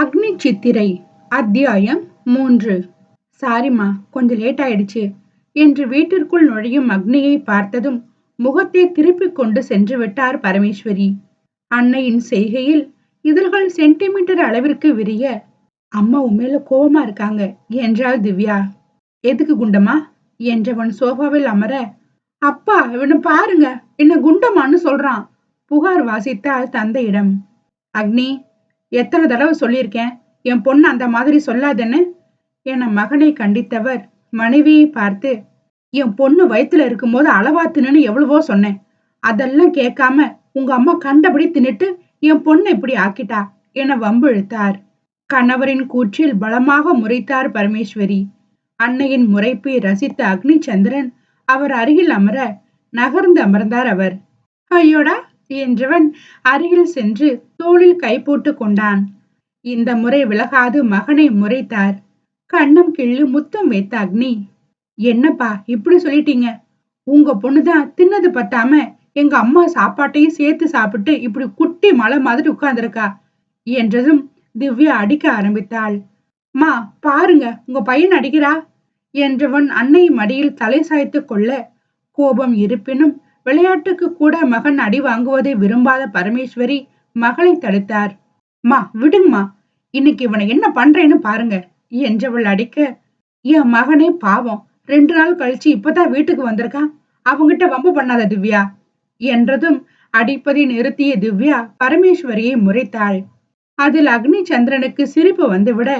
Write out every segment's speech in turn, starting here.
அக்னி சித்திரை அத்தியாயம் மூன்று. சாரிம்மா கொஞ்சம் லேட் ஆயிடுச்சு. என்று வீட்டிற்குள் நுழையும் அக்னியை பார்த்ததும் முகத்தை திருப்பிக் கொண்டு சென்று விட்டார் பரமேஸ்வரி. அன்னையின் செய்கையில் இதழ்கள் சென்டிமீட்டர் அளவிற்கு விரிய. அம்மா உண்மையில கோபமா இருக்காங்க என்றாள் திவ்யா. எதுக்கு குண்டமா என்றவன் சோஃபாவில் அமர அப்பா இவனை பாருங்க என்ன குண்டமான்னு சொல்றான் புகார் வாசித்தாள் தந்தையிடம். அக்னி எத்தனை தடவை சொல்லியிருக்கேன்? என் பொண்ணு அந்த மாதிரி சொல்லாதேன்னு? என மகனை கண்டித்தவர் மனைவியை பார்த்து என் பொண்ணு வயிற்றுல இருக்கும்போது அளவா தின்னு எவ்வளவோ சொன்னேன். அதெல்லாம் கேட்காம உங்க அம்மா கண்டபடி தின்னுட்டு என் பொண்ணை இப்படி ஆக்கிட்டா? என வம்பு இழுத்தார் கணவரின் கூற்றில் பலமாக முறைத்தார் பரமேஸ்வரி. அன்னையின் முறைப்பை ரசித்த அக்னிச்சந்திரன் அவர் அருகில் அமர நகர்ந்து அமர்ந்தார் அவர். ஐயோடா! என்றவன் அருகில் சென்று தோளில் கை போட்டு கொண்டான். இந்த முறை விலகாது மகனை முறைத்தார். கண்ணம் கிள்ளு முத்தம் வைத்த அக்னி என்னப்பா இப்படி சொல்லிட்டீங்க? உங்க பொண்ணுதான் தின்னது பத்தாம எங்க அம்மா சாப்பாட்டையும் சேர்த்து சாப்பிட்டு இப்படி குட்டி மலை மாதிரி உட்கார்ந்துருக்கா? என்றதும் திவ்யா அடிக்க ஆரம்பித்தாள். மா பாருங்க உங்க பையன் அடிக்கிறா என்றவன் அன்னை மடியில் தலை சாய்த்து கொள்ள கோபம் இருப்பினும் விளையாட்டுக்கு கூட மகன் அடி வாங்குவதை விரும்பாத பரமேஸ்வரி மகளை தடுத்தார். மா விடுங்கம்மா. இன்னைக்கு இவனை என்ன பண்றேன்னு பாருங்க என்றவள் அடிக்க என் மகனே பாவம். ரெண்டு நாள் கழிச்சு இப்பதான் வீட்டுக்கு வந்திருக்கான் அவங்கிட்ட வம்பு பண்ணாத திவ்யா என்றதும் அடிப்பதை நிறுத்திய திவ்யா பரமேஸ்வரியை முறைத்தாள். அதில் அக்னி சந்திரனுக்கு சிரிப்பு வந்துவிட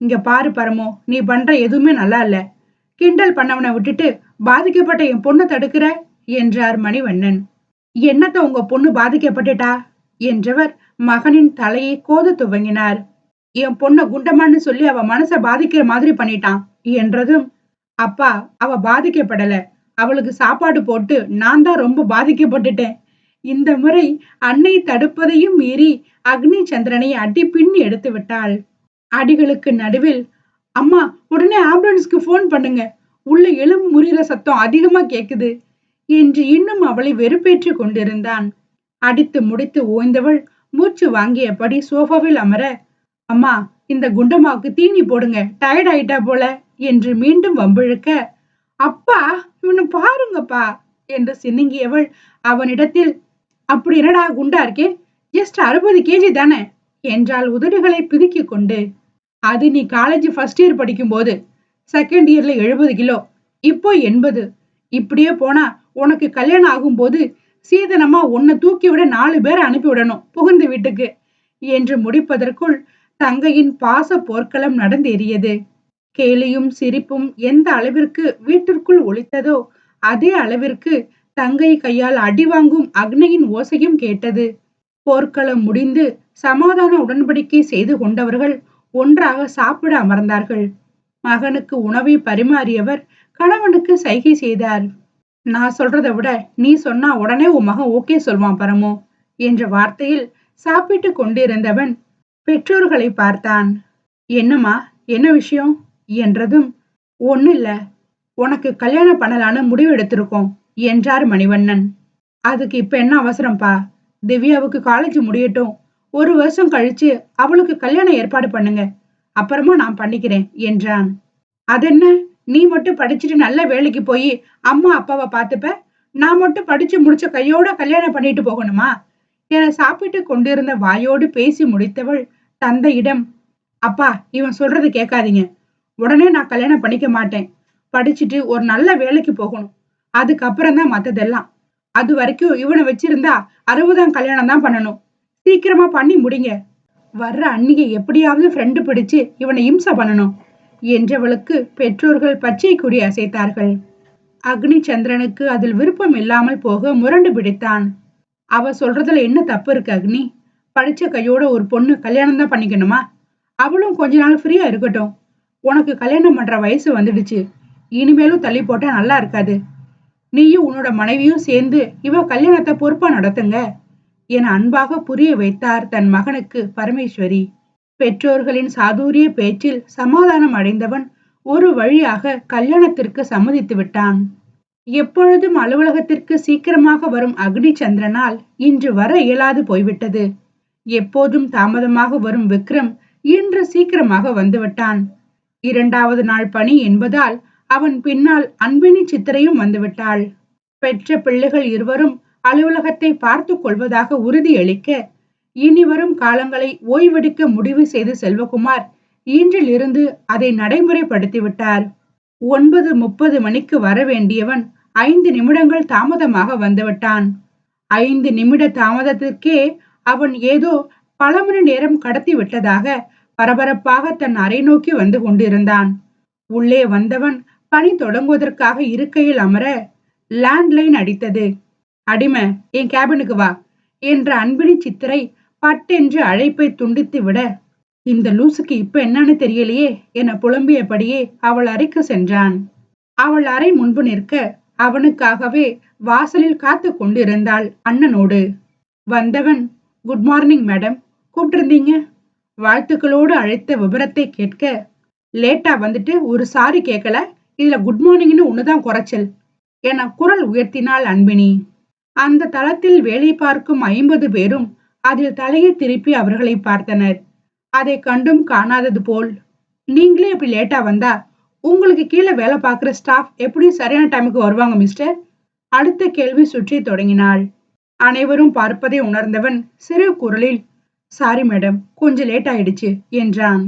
இங்க பாரு பரமோ நீ பண்ற எதுவுமே நல்லா இல்ல. கிண்டல் பண்ணவனை விட்டுட்டு பாதிக்கப்பட்ட என் பொண்ணை தடுக்கிற? என்றார் மணிவண்ணன். என்னத்த உங்க பொண்ணு பாதிக்கப்பட்டுட்டா? என்றவர் மகனின் தலையை கோத துவங்கினார். என் பொண்ண குண்டமான்னு சொல்லி அவ மனச பாதிக்கிற மாதிரி பண்ணிட்டான் என்றதும் அப்பா அவ பாதிக்கப்படல. அவளுக்கு சாப்பாடு போட்டு நான் தான் ரொம்ப பாதிக்கப்பட்டுட்டேன். இந்த முறை அன்னை தடுப்பதையும் மீறி அக்னி சந்திரனை அடி பின்னி எடுத்து விட்டாள். அடிகளுக்கு நடுவில் அம்மா உடனே ஆம்புலன்ஸ்க்கு போன் பண்ணுங்க. உள்ள எலும்பு முறிகிற சத்தம் அதிகமா கேக்குது. என்று இன்னும் அவளை வெறுப்பேற்று கொண்டிருந்தான். அடித்து முடித்து ஓய்ந்தவள் மூச்சு வாங்கியபடி சோஃபாவில் அமர அம்மா இந்த குண்டமாவுக்கு தீனி போடுங்க டயர்ட் ஆயிட்டா போல என்று மீண்டும் வம்பிழுக்க அப்பா இவனு பாருங்கப்பா என்று சினுங்கியவள் அவனிடத்தில் அப்படி என்னடா குண்டா இருக்கே ஜஸ்ட் அறுபது கேஜி தானே என்றால் உதடுகளை பிதுக்கிக் கொண்டு. அது நீ காலேஜ் ஃபர்ஸ்ட் இயர் படிக்கும் போது செகண்ட் இயர்ல எழுபது கிலோ இப்போ எண்பது இப்படியே போனா உனக்கு கல்யாணம் ஆகும்போது சீதனமா உன்னை தூக்கி விட நாலு பேரை அனுப்பி விடணும் புகுந்து வீட்டுக்கு என்று முடிப்பதற்குள் தங்கையின் பாச போர்க்களம் நடந்தேறியது. கேலியும் சிரிப்பும் எந்த அளவிற்கு வீட்டிற்குள் ஒழித்ததோ அதே அளவிற்கு தங்கை கையால் அடி வாங்கும் அக்னியின் ஓசையும் கேட்டது. போர்க்களம் முடிந்து சமாதான உடன்படிக்கை செய்து கொண்டவர்கள் ஒன்றாக சாப்பிட அமர்ந்தார்கள். மகனுக்கு உணவை பரிமாறியவர் கணவனுக்கு சைகை செய்தார். நான் சொல்றதை விட நீ சொன்னா உடனே உன் மகன் ஓகே சொல்வான் பரமோ என்ற வார்த்தையில் சாப்பிட்டு கொண்டிருந்தவன் பெற்றோர்களை பார்த்தான். என்னம்மா என்ன விஷயம்? என்றதும் ஒன்னும் இல்ல உனக்கு கல்யாணம் பண்ணலான்னு முடிவு எடுத்திருக்கோம் என்றார் மணிவண்ணன். அதுக்கு இப்ப என்ன அவசரம்ப்பா திவ்யாவுக்கு காலேஜ் முடியட்டும். ஒரு வருஷம் கழிச்சு அவளுக்கு கல்யாணம் ஏற்பாடு பண்ணுங்க. அப்புறமா நான் பண்ணிக்கிறேன் என்றான். அதென்ன? நீ மட்டும் படிச்சுட்டு நல்ல வேலைக்கு போய் அம்மா அப்பாவை பார்த்துப்ப. நான் மட்டும் படிச்சு முடிச்ச கையோட கல்யாணம் பண்ணிட்டு போகணுமா? என சாப்பிட்டு கொண்டிருந்த வாயோடு பேசி முடித்தவள் தந்தையிடம் அப்பா இவன் சொல்றது கேட்காதீங்க. உடனே நான் கல்யாணம் பண்ணிக்க மாட்டேன். படிச்சுட்டு ஒரு நல்ல வேலைக்கு போகணும். அதுக்கப்புறம் தான் மத்ததெல்லாம். அது வரைக்கும் இவனை வச்சிருந்தா அறுபதாம் கல்யாணம் தான் பண்ணணும். சீக்கிரமா பண்ணி முடிங்க. வர்ற அன்னியை எப்படியாவது ஃப்ரெண்டு பிடிச்சு இவனை இம்சை பண்ணணும். என்றவளுக்கு பெற்றோர்கள் பச்சை கொடி அசைத்தார்கள். அக்னி சந்திரனுக்கு அதில் விருப்பம் இல்லாமல் போக முரண்டு பிடித்தான். அவ சொல்றதுல என்ன தப்பு இருக்கு அக்னி? படிச்ச கையோட ஒரு பொண்ணு கல்யாணம் தான் பண்ணிக்கணுமா? அவளும் கொஞ்ச நாள் ஃப்ரீயா இருக்கட்டும். உனக்கு கல்யாணம் பண்ற வயசு வந்துடுச்சு. இனிமேலும் தள்ளி போட்டா நல்லா இருக்காது. நீயும் உன்னோட மனைவியும் சேர்ந்து இவ கல்யாணத்தை பொறுப்பா நடத்துங்க. என அன்பாக புரிய வைத்தார் தன் மகனுக்கு பரமேஸ்வரி. பெற்றோர்களின் சாதுரிய பேச்சில் சமாதானம் அடைந்தவன் ஒரு வழியாக கல்யாணத்திற்கு சம்மதித்து விட்டான். எப்பொழுதும் அலுவலகத்திற்கு சீக்கிரமாக வரும் அக்னி சந்திரனால் இன்று வர இயலாது போய்விட்டது. எப்போதும் தாமதமாக வரும் விக்ரம் இன்று சீக்கிரமாக வந்துவிட்டான். இரண்டாவது நாள் பணி என்பதால் அவன் பின்னால் அன்பினி சித்திரையும் வந்துவிட்டாள். பெற்ற பிள்ளைகள் இருவரும் அலுவலகத்தை பார்த்து கொள்வதாக உறுதியளிக்க இனி வரும் காலங்களை ஓய்வெடுக்க முடிவு செய்த செல்வகுமார் இன்றிலிருந்து அதை நடைமுறைப்படுத்திவிட்டார். ஒன்பது முப்பது மணிக்கு வர வேண்டியவன் ஐந்து நிமிடங்கள் தாமதமாக வந்துவிட்டான். ஐந்து நிமிட தாமதத்திற்கே அவன் ஏதோ பல மணி நேரம் கடத்தி விட்டதாக பரபரப்பாக தன் அறை நோக்கி வந்து கொண்டிருந்தான். உள்ளே வந்தவன் பணி தொடங்குவதற்காக இருக்கையில் அமர லேண்ட்லைன் அடித்தது. அடிமை என் கேபினுக்கு வா என்ற அன்பினி சித்திரை பட்டென்று அழைப்பை துண்டித்து விட இந்த லூசுக்கு இப்ப என்னன்னு தெரியலையே என புலம்பியபடியே அவள் அறைக்கு சென்றான். அவள் அறை முன்பு நிற்க அவனுக்காகவே வாசலில் காத்து கொண்டிருந்தாள் அண்ணனோடு. வந்தவன் குட் மார்னிங் மேடம் கூப்பிட்டிருந்தீங்க வாழ்த்துக்களோடு அழைத்த விவரத்தை கேட்க லேட்டா வந்துட்டு ஒரு சாரி கேட்கல இதுல குட் மார்னிங்னு ஒண்ணுதான் குறைச்சல் என குரல் உயர்த்தினாள் அன்பினி. அந்த தளத்தில் வேலை பார்க்கும் ஐம்பது பேரும் அதில் தலையை திருப்பி அவர்களை பார்த்தனர். அதை கண்டும் காணாதது போல் நீங்களே இப்படி லேட்டா வந்தா உங்களுக்கு கீழே வேலை பார்க்குற ஸ்டாஃப் எப்படி சரியான டைமுக்கு வருவாங்க மிஸ்டர் அடுத்த கேள்வி சுற்றி தொடங்கினாள். அனைவரும் பார்ப்பதை உணர்ந்தவன் சிறு குரலில் சாரி மேடம் கொஞ்சம் லேட் ஆயிடுச்சு என்றான்.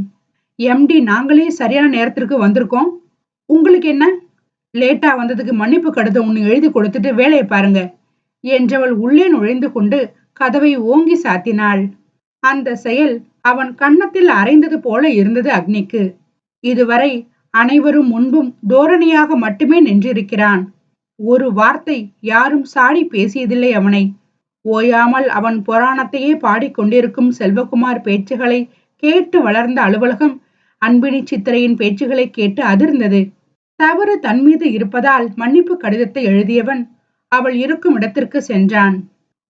எம்டி நாங்களே சரியான நேரத்திற்கு வந்திருக்கோம். உங்களுக்கு என்ன? லேட்டா வந்ததுக்கு மன்னிப்பு கடிதம் ஒன்று எழுதி கொடுத்துட்டு வேலையை பாருங்க என்றவள் உள்ளே நுழைந்து கொண்டு கதவை ஓங்கி சாத்தினாள். அந்த செயல் அவன் கன்னத்தில் அரைந்தது போல இருந்தது அக்னிக்கு. இதுவரை அனைவரும் முன்பும் தோரணையாக மட்டுமே நின்றிருக்கிறான். ஒரு வார்த்தை யாரும் சாடி பேசியதில்லை அவனை. ஓயாமல் அவன் புராணத்தையே பாடிக்கொண்டிருக்கும் செல்வகுமார் பேச்சுகளை கேட்டு வளர்ந்த அலுவலகம் அன்பினி சித்திரையின் பேச்சுகளை கேட்டு அதிர்ந்தது. தவறு தன் மீது இருப்பதால் மன்னிப்பு கடிதத்தை எழுதியவன் அவள் இருக்கும் இடத்திற்கு சென்றான்.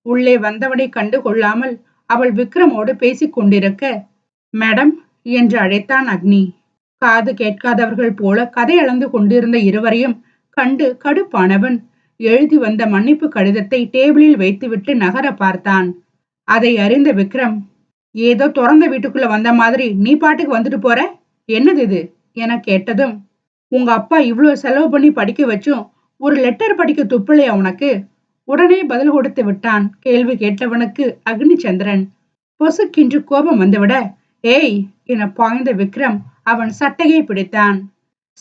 உள்ளே வந்தவனை கண்டு கொள்ளாமல் அவள் விக்ரமோடு பேசிக் கொண்டிருக்க மேடம் என்று அழைத்தான் அக்னி. காது கேட்காதவர்கள் போல கதை அளந்து கொண்டிருந்த இருவரையும் கண்டு கடுப்பானவன் எழுதி வந்த மன்னிப்பு கடிதத்தை டேபிளில் வைத்துவிட்டு நகர பார்த்தான். அதை அறிந்த விக்ரம் ஏதோ திறந்த வீட்டுக்குள்ள வந்த மாதிரி நீ பாட்டுக்கு வந்துட்டு போற? என்னது இது? என கேட்டதும் உங்க அப்பா இவ்வளவு செலவு பண்ணி படிக்க வச்சும் ஒரு லெட்டர் படிக்க துப்பில்லையா உனக்கு? உடனே பதில் கொடுத்து விட்டான். கேள்வி கேட்டவனுக்கு அக்னிச்சந்திரன் பொசுக்கின்று கோபம் வந்துவிட ஏய் என பாய்ந்த விக்ரம் அவன் சட்டையை பிடித்தான்.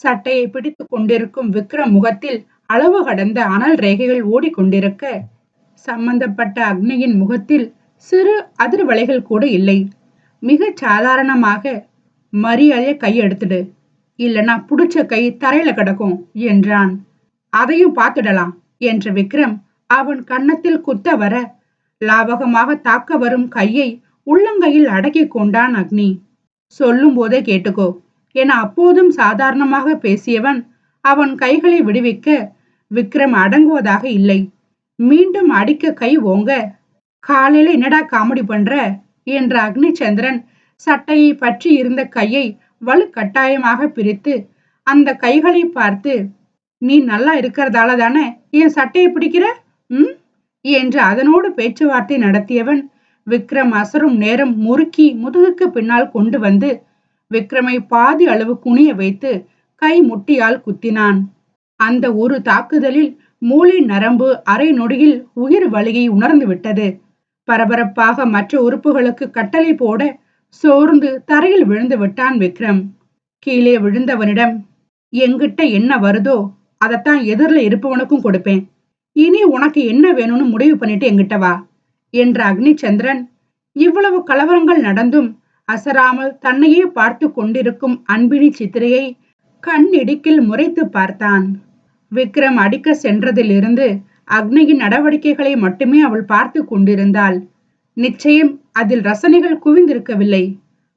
சட்டையை பிடித்துக் கொண்டிருக்கும் விக்ரம் முகத்தில் அளவு கடந்த அனல் ரேகைகள் ஓடிக்கொண்டிருக்க சம்பந்தப்பட்ட அக்னியின் முகத்தில் சிறு அதிர்வலைகள் கூட இல்லை. மிக சாதாரணமாக மரியாதையை கை எடுத்துடு இல்லனா புடிச்ச கை தரையில கிடக்கும் என்றான். அதையும் பார்த்துடலாம் என்ற விக்ரம் அவன் கன்னத்தில் குத்த வர லாபகமாக தாக்க வரும் கையை உள்ளங்கையில் அடக்கி கொண்டான் அக்னி. சொல்லும் போதே கேட்டுக்கோ என அப்போதும் சாதாரணமாக பேசியவன் அவன் கைகளை விடுவிக்க விக்ரம் அடங்குவதாக இல்லை. மீண்டும் அடிக்க கை ஓங்க காலையில என்னடா காமெடி பண்ற? என்ற அக்னிச்சந்திரன் சட்டையை பற்றி இருந்த கையை வலு கட்டாயமாக பிரித்து அந்த கைகளை பார்த்து நீ நல்லா இருக்கிறதால தானே என் சட்டையை பிடிக்கிற? ம்? என்று அதனோடு பேச்சுவார்த்தை நடத்தியவன் விக்ரம் அசரும் நேரம் முறுக்கி முதுகுக்கு பின்னால் கொண்டு வந்து விக்ரமை பாதி அளவு குனிய வைத்து கை முட்டியால் குத்தினான். அந்த ஒரு தாக்குதலில் மூளை நரம்பு அரை நொடியில் உயிர் வலியை உணர்ந்து விட்டது. பரபரப்பாக மற்ற உறுப்புகளுக்கு கட்டளை போட சோர்ந்து தரையில் விழுந்து விட்டான் விக்ரம். கீழே விழுந்தவனிடம் எங்கிட்ட என்ன வருதோ அதைத்தான் எதிரில் இருப்பவனுக்கும் கொடுப்பேன். இனி உனக்கு என்ன வேணும்னு முடிவு பண்ணிட்டு எங்கிட்ட வா என்ற அக்னிச்சந்திரன் இவ்வளவு கலவரங்கள் நடந்தும் அசராமல் தன்னையே பார்த்து கொண்டிருக்கும் அன்பினி சித்திரையை கண் இடுக்கில் முறைத்து பார்த்தான். விக்ரம் அடிக்க சென்றதிலிருந்து அக்னியின் நடவடிக்கைகளை மட்டுமே அவள் பார்த்து கொண்டிருந்தாள். நிச்சயம் அதில் ரசனைகள் குவிந்திருக்கவில்லை.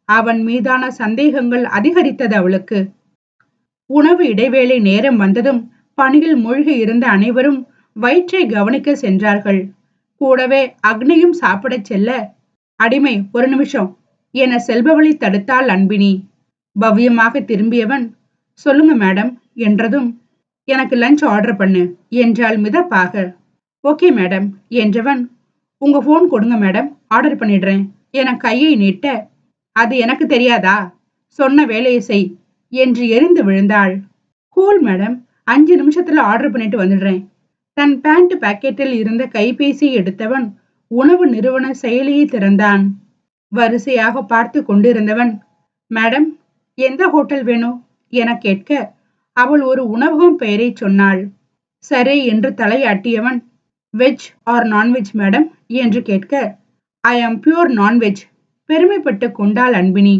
அவன் மீதான சந்தேகங்கள் அதிகரித்தது அவளுக்கு. உணவு இடைவேளை நேரம் வந்ததும் பணியில் மூழ்கி இருந்த அனைவரும் வயிற்றை கவனிக்க சென்றார்கள். கூடவே அக்னியும் சாப்பிடச் செல்ல அடிமை ஒரு நிமிஷம். என செல்பவளை தடுத்தாள் அன்பினி. பவ்யமாக திரும்பியவன் சொல்லுங்க மேடம் என்றதும் எனக்கு லஞ்ச் ஆர்டர் பண்ணு என்றாள் மிதப்பாக. ஓகே மேடம் என்றவன் உங்க போன் கொடுங்க மேடம் ஆர்டர் பண்ணிடுறேன் என கையை நீட்ட அது எனக்கு தெரியாதா சொன்ன வேலையை செய் என்று எரிந்து விழுந்தாள். கூல் மேடம் அஞ்சு நிமிஷத்துல ஆர்டர் பண்ணிட்டு வந்துடுறேன் தன் பேண்ட் பாக்கெட்டில் இருந்த கைபேசி எடுத்தவன் உணவு நிறுவன செயலியை திறந்தான். வரிசையாக பார்த்து கொண்டிருந்தவன் மேடம் எந்த ஹோட்டல் வேணும்? என கேட்க அவள் ஒரு உணவகம் பெயரை சொன்னாள். சரி என்று தலையாட்டியவன் வெஜ் ஆர் நான்வெஜ் மேடம்? என்று கேட்க ஐ ஆம் பியூர் நான்வெஜ் பெருமைப்பட்டு கொண்டாள் அன்பினி.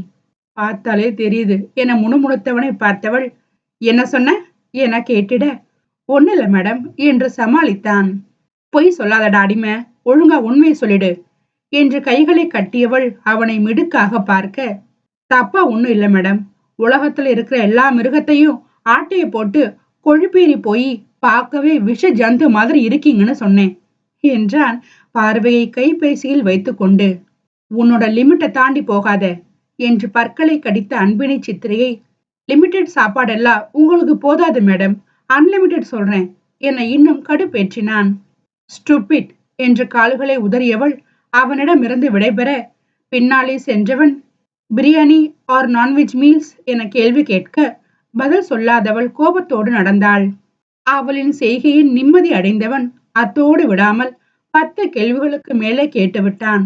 பார்த்தாலே தெரியுது என முணுமுணுத்தவனை பார்த்தவள் என்ன சொன்ன? என கேட்டிட ஒண்ணுல மேடம் என்று சமாளித்தான். பொய் சொல்லாதடா அடிமை. ஒழுங்கா உண்மையை சொல்லிடு என்று கைகளை கட்டியவள் அவனை மிடுக்காக பார்க்க தப்பா ஒண்ணும் இல்ல மேடம். உலகத்துல இருக்கிற எல்லா மிருகத்தையும் ஆட்டையை போட்டு கொழுப்பேறி போய் பார்க்கவே விஷ ஜந்து மாதிரி இருக்கீங்கன்னு சொன்னேன் என்றான் பார்வையை கைபேசியில் வைத்துக்கொண்டு உன்னோட லிமிட்டை தாண்டி போகாத என்று பற்களை கடித்த அன்பினை சித்திரையை லிமிடெட் சாப்பாடெல்லாம் உங்களுக்கு போதாது மேடம். அன்லிமிட்டெட் சொல்றேன். என்னை இன்னும் கடுப்பேற்றினான். ஸ்டூபிட் என்று கால்களை உதறியவள் அவனிடமிருந்து விடைபெற பின்னாலே சென்றவன் பிரியாணி ஆர் நான்வெஜ் மீல்ஸ் என கேள்வி கேட்க பதில் சொல்லாதவள் கோபத்தோடு நடந்தாள். அவளின் செய்கையின் நிம்மதி அடைந்தவன் அத்தோடு விடாமல் பத்து கேள்விகளுக்கு மேலே கேட்டுவிட்டான்.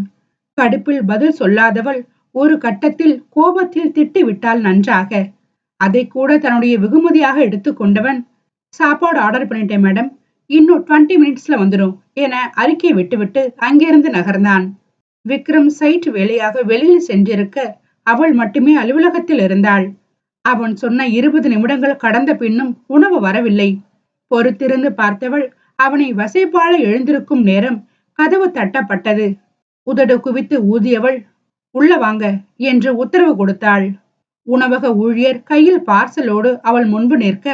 கடுப்பில் பதில் சொல்லாதவள் ஒரு கட்டத்தில் கோபத்தில் திட்டிவிட்டாள் நன்றாக. அதை கூட தன்னுடைய வெகுமதியாக எடுத்துக்கொண்டவன் சாப்பாடு ஆர்டர் பண்ணிட்டேன் மேடம் இன்னும் டுவெண்ட்டி மினிட்ஸ்ல வந்துடும் என அறிக்கை விட்டுவிட்டு அங்கிருந்து நகர்ந்தான். விக்ரம் சைட் வேலையாக வெளியில் சென்றிருக்க அவள் மட்டுமே அலுவலகத்தில் இருந்தாள். அவன் சொன்ன இருபது நிமிடங்கள் கடந்த பின்னும் உணவு வரவில்லை. பொறுத்திருந்து பார்த்தவள் அவனை வசைப்பாள எழுந்திருக்கும் நேரம் கதவு தட்டப்பட்டது. உதடு குவித்து ஊதியவள் உள்ள வாங்க என்று உத்தரவு கொடுத்தாள். உணவக ஊழியர் கையில் பார்சலோடு அவள் முன்பு நிற்க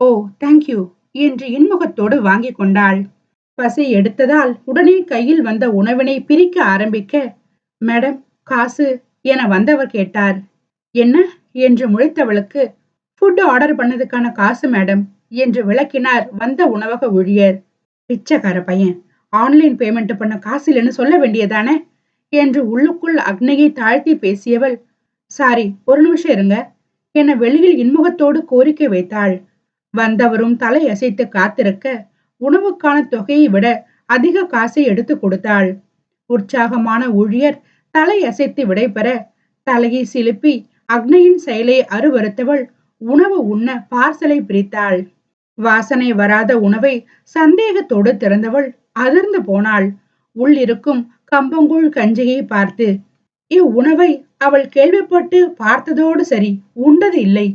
ஓ தேங்க்யூ என்று இன்முகத்தோடு வாங்கி கொண்டாள். பசி எடுத்ததால் உடனே கையில் வந்த உணவினை பிரிக்க ஆரம்பிக்க மேடம் காசு என வந்தவர் கேட்டார். என்ன? என்று முழித்தவளுக்கு ஃபுட் ஆர்டர் பண்ணதுக்கான காசு மேடம் என்று விளக்கினார் வந்த உணவக ஊழியர். பிச்சைக்கார பையன் ஆன்லைன் பேமெண்ட் பண்ண காசு இல்லைன்னு சொல்ல வேண்டியதானே? என்று உள்ளுக்குள் அக்னியை தாழ்த்தி பேசியவள் சாரி ஒரு நிமிஷம் இருங்க என வெளியில் இன்முகத்தோடு கோரிக்கை வைத்தாள். வந்தவரும் தலை அசைத்து காத்திருக்க உணவுக்கான தொகையை விட அதிக காசை எடுத்து கொடுத்தாள். உற்சாகமான ஊழியர் தலையசைத்து விடைபெற தலையை சிலுப்பி அக்னையின் செயலை அருவறுத்தவள் உணவு உண்ண பார்சலை பிரித்தாள். வாசனை வராத உணவை சந்தேகத்தோடு திறந்தவள் அதிர்ந்து போனாள். உள்ளிருக்கும் கம்பங்கூழ் கஞ்சியை பார்த்து இவ்வுணவை அவள் கேள்விப்பட்டு பார்த்ததோடு சரி உண்டது இல்லை.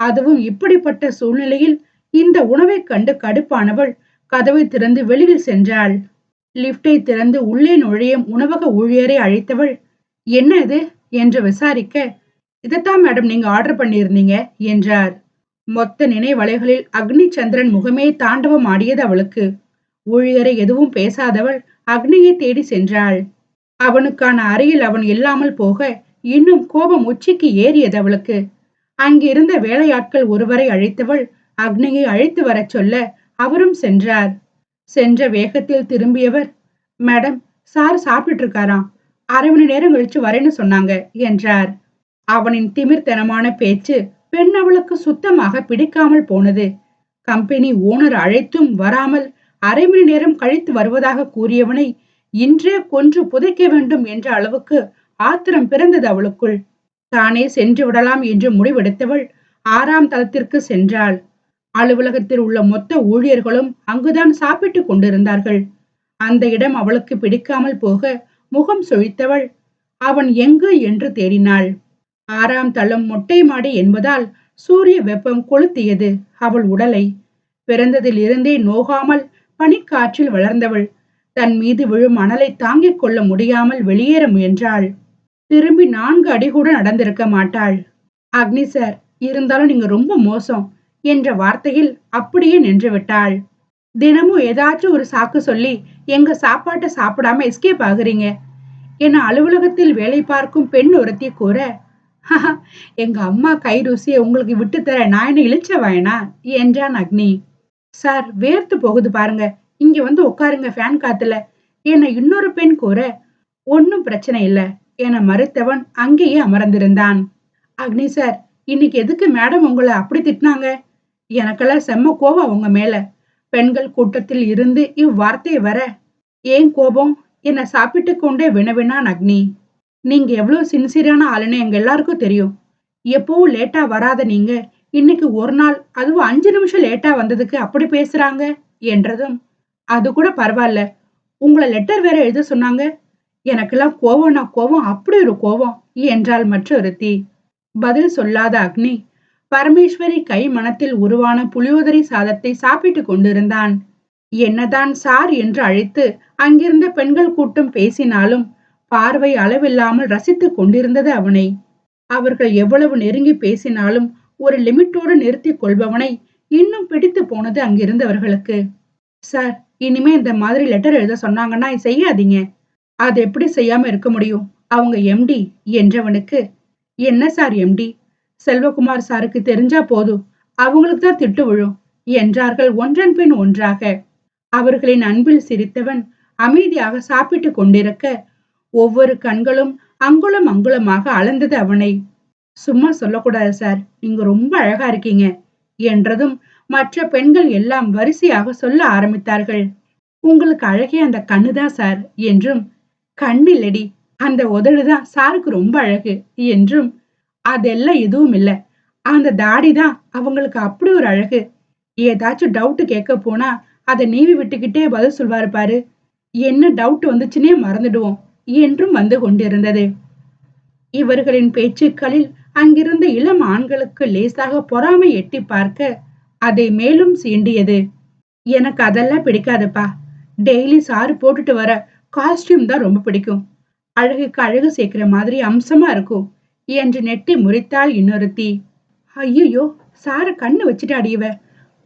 அதுவும் இப்படிப்பட்ட சூழ்நிலையில் இந்த உணவை கண்டு கடுப்பானவள் கதவை திறந்து வெளியில் சென்றாள். லிப்டை திறந்து உள்ளே நுழையும் உணவக ஊழியரை அழைத்தவள் என்ன இது? என்று விசாரிக்க இதைத்தான் மேடம் நீங்க ஆர்டர் பண்ணியிருந்தீங்க என்றார். மொத்த நினைவலைகளில் அக்னி சந்திரன் முகமே தாண்டவம் ஆடியது அவளுக்கு. ஊழியரை எதுவும் பேசாதவள் அக்னியை தேடி சென்றாள். அவனுக்கான அறையில் அவன் இல்லாமல் போக இன்னும் கோபம் உச்சிக்கு ஏறியது அவளுக்கு. அங்கிருந்த வேலையாட்கள் ஒருவரை அழைத்தவள் அக்னியை அழைத்து வரச் சொல்ல அவரும் சென்றார். சென்ற வேகத்தில் திரும்பியவர் மேடம் சார் சாப்பிட்டு இருக்காராம் அரை மணி நேரம் கழிச்சு வரேன்னு சொன்னாங்க என்றார். அவனின் திமிர்த்தனமான பேச்சு பெண் அவளுக்கு சுத்தமாக பிடிக்காமல் போனது. கம்பெனி ஓனர் அழைத்தும் வராமல் அரை மணி நேரம் கழித்து வருவதாக கூறியவனை இன்றே கொன்று புதைக்க வேண்டும் என்ற அளவுக்கு ஆத்திரம் பிறந்தது அவளுக்குள். தானே சென்று விடலாம் என்று முடிவெடுத்தவள் ஆறாம் தளத்திற்கு சென்றாள். அலுவலகத்தில் உள்ள மொத்த ஊழியர்களும் அங்குதான் சாப்பிட்டுக் கொண்டிருந்தார்கள். அந்த இடம் அவளுக்கு பிடிக்காமல் போக முகம் சொழித்தவள். அவன் எங்கு என்று தேடினாள். ஆறாம் தளம் மொட்டை மாடி என்பதால் சூரிய வெப்பம் கொளுத்தியது அவள் உடலை. பிறந்ததில் இருந்தே நோகாமல் பனிக்காற்றில் வளர்ந்தவள். தன் மீது விழும் அனலை தாங்கிக் கொள்ள முடியாமல் வெளியேற முயன்றாள். திரும்பி நான்கு அடி கூட நடந்திருக்க மாட்டாள். அக்னி சார் இருந்தாலும் நீங்க ரொம்ப மோசம் என்ற வார்த்தையில் அப்படியே நின்று விட்டாள். தினமும் ஏதாச்சும் ஒரு சாக்கு சொல்லி எங்க சாப்பாட்டை சாப்பிடாம எஸ்கேப் ஆகுறீங்க? என அலுவலகத்தில் வேலை பார்க்கும் பெண் ஒருத்தி கூற எங்க அம்மா கை ருசியை உங்களுக்கு விட்டு தர நான் என்ன இழிச்ச வாயனா? என்றான் அக்னி. சார் வேர்த்து போகுது பாருங்க. இங்க வந்து உட்காருங்க ஃபேன் காத்துல. என்ன இன்னொரு பெண் கூற ஒன்னும் பிரச்சனை இல்ல. என மறுத்தவன் அங்கேயே அமர்ந்திருந்தான். அக்னி சார் இன்னைக்கு எதுக்கு மேடம் உங்களை அப்படி திட்டினாங்க? எனக்கெல்லாம் செம்ம கோபம் உங்க மேல. பெண்கள் கூட்டத்தில் இருந்து இவ்வார்த்தை வர ஏன் கோபம்? என்னை சாப்பிட்டு கொண்டே வினவினான் அக்னி. நீங்க எவ்வளவு சின்சியரான ஆளுன்னு எங்க எல்லாருக்கும் தெரியும். எப்பவும் லேட்டா வராத நீங்க இன்னைக்கு ஒரு நாள் அதுவும் அஞ்சு நிமிஷம் லேட்டா வந்ததுக்கு அப்படி பேசுறாங்க? என்றதும் அது கூட பரவாயில்ல. உங்களை லெட்டர் வேற எழுத சொன்னாங்க. எனக்கெல்லாம் கோவம்னா கோவம் அப்படி ஒரு கோவம். என்றாள் மற்றொருத்தி பதில் சொல்லாத அக்னி. பரமேஸ்வரி கை மனத்தில் உருவான புளியோதரை சாதத்தை சாப்பிட்டு கொண்டிருந்தான். என்னதான் சார் என்று அழைத்து அங்கிருந்த பெண்கள் கூட்டம் பேசினாலும் பார்வை அளவில்லாமல் ரசித்துக் கொண்டிருந்தது அவனை. அவர்கள் எவ்வளவு நெருங்கி பேசினாலும் ஒரு லிமிட்டோடு நிறுத்தி கொள்பவனை இன்னும் பிடித்து போனது அங்கிருந்தவர்களுக்கு. சார் இனிமே இந்த மாதிரி லெட்டர் எழுத சொன்னாங்கன்னா செய்யாதீங்க. அது எப்படி செய்யாம இருக்க முடியும்? அவங்க எம்டி என்றவனுக்கு என்ன சார் எம்டி செல்வகுமார் சாருக்கு தெரிஞ்சா போதும். அவங்களுக்கு தான் திட்டு விழும் என்றார்கள் ஒன்றன் பின் ஒன்றாக. அவர்களின் அன்பில் சிரித்தவன் அமைதியாக சாப்பிட்டு கொண்டிருக்க ஒவ்வொரு கண்களும் அங்குலம் அங்குலமாக அளந்தது அவனை. சும்மா சொல்லக்கூடாது சார் நீங்க ரொம்ப அழகா இருக்கீங்க என்றதும் மற்ற பெண்கள் எல்லாம் வரிசையாக சொல்ல ஆரம்பித்தார்கள். உங்களுக்கு அழகே அந்த கண்ணுதான் சார் என்றும் கண்ணில்லடி. அந்த உதடுதான் சாருக்கு ரொம்ப அழகு என்றும் அதெல்லாம் எதுவும் இல்ல. அந்த தாடி தான் அவங்களுக்கு அப்படி ஒரு அழகு. ஏதாச்சும் டவுட்டு கேட்க போனா அதை நீவி விட்டுக்கிட்டே பதில் சொல்வாரு பாரு. என்ன டவுட் வந்துச்சுன்னே மறந்துடுவோம் என்றும் வந்து கொண்டிருந்தது. இவர்களின் பேச்சுக்களில் அங்கிருந்த இளம் ஆண்களுக்கு லேசாக பொறாமை எட்டி பார்க்க அதை மேலும் சீண்டியது. எனக்கு அதெல்லாம் பிடிக்காதுப்பா. டெய்லி சாறு போட்டுட்டு வர காஸ்டியூம் தான் ரொம்ப பிடிக்கும். அழகுக்கு அழகு சேர்க்கிற மாதிரி அம்சமா இருக்கும். என்று நெட்டி முறித்தாள் இன்னொருத்தி. ஐயோ சார கண்ணு வச்சுட்டு இவ.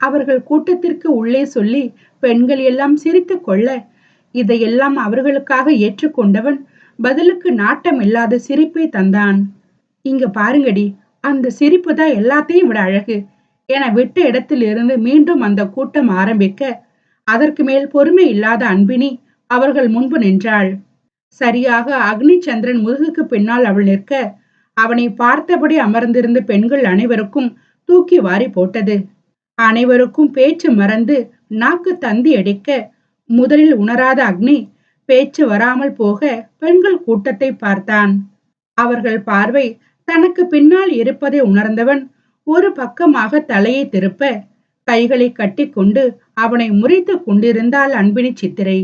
அவர்கள் கூட்டத்திற்கு உள்ளே சொல்லி பெண்கள் எல்லாம் சிரித்து கொள்ள இதையெல்லாம் அவர்களுக்காக ஏற்றுக்கொண்டவன் பதிலுக்கு நாட்டம் இல்லாத சிரிப்பை தந்தான். இங்க பாருங்கடி அந்த சிரிப்பு தான் எல்லாத்தையும் விட அழகு. என விட்ட இடத்திலிருந்து மீண்டும் அந்த கூட்டம் ஆரம்பிக்க அதற்கு மேல் பொறுமை இல்லாத அன்பினி அவர்கள் முன்பு நின்றாள். சரியாக அக்னி சந்திரன் முதுகுக்கு பின்னால் அவள் நிற்க அவனை பார்த்தபடி அமர்ந்திருந்த பெண்கள் அனைவருக்கும் தூக்கி வாரி போட்டது. அனைவருக்கும் பேச்சு மறந்து நாக்கு தந்தி அடிக்க முதலில் உணராத அக்னி பேச்சு வராமல் போக பெண்கள் கூட்டத்தை பார்த்தான். அவர்கள் பார்வை தனக்கு பின்னால் இருப்பதை உணர்ந்தவன் ஒரு பக்கமாக தலையை திருப்ப கைகளை கட்டிக்கொண்டு அவனை முறைத்துக் கொண்டிருந்தாள் அன்பினி சித்திரை.